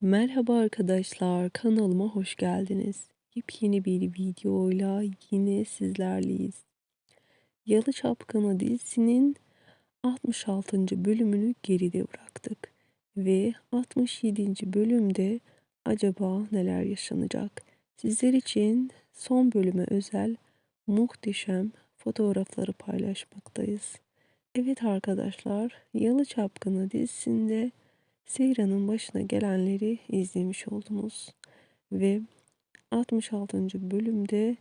Merhaba arkadaşlar, kanalıma hoş geldiniz. Yepyeni bir videoyla yine sizlerleyiz. Yalı Çapkını dizisinin 66. bölümünü geride bıraktık. Ve 67. bölümde acaba neler yaşanacak? Sizler için son bölüme özel muhteşem fotoğrafları paylaşmaktayız. Evet arkadaşlar, Yalı Çapkını dizisinde Seyran'ın başına gelenleri izlemiş oldunuz. Ve 66. bölümde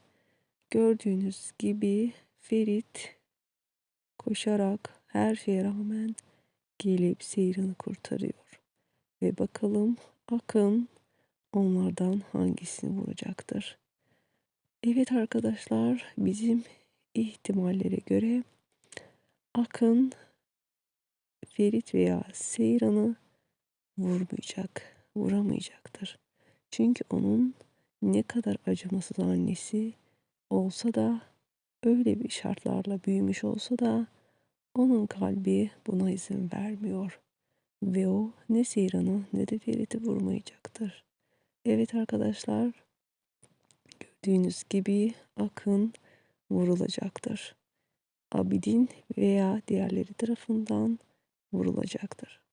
gördüğünüz gibi Ferit koşarak her şeye rağmen gelip Seyran'ı kurtarıyor. Ve bakalım Akın onlardan hangisini vuracaktır? Evet arkadaşlar bizim ihtimallere göre Akın Ferit veya Seyran'ı vurmayacak, vuramayacaktır. Çünkü onun ne kadar acımasız annesi olsa da öyle bir şartlarla büyümüş olsa da onun kalbi buna izin vermiyor. Ve o ne Seyran'ı ne de Ferit'i vurmayacaktır. Evet arkadaşlar gördüğünüz gibi Akın vurulacaktır. Abidin veya diğerleri tarafından vurulacaktır.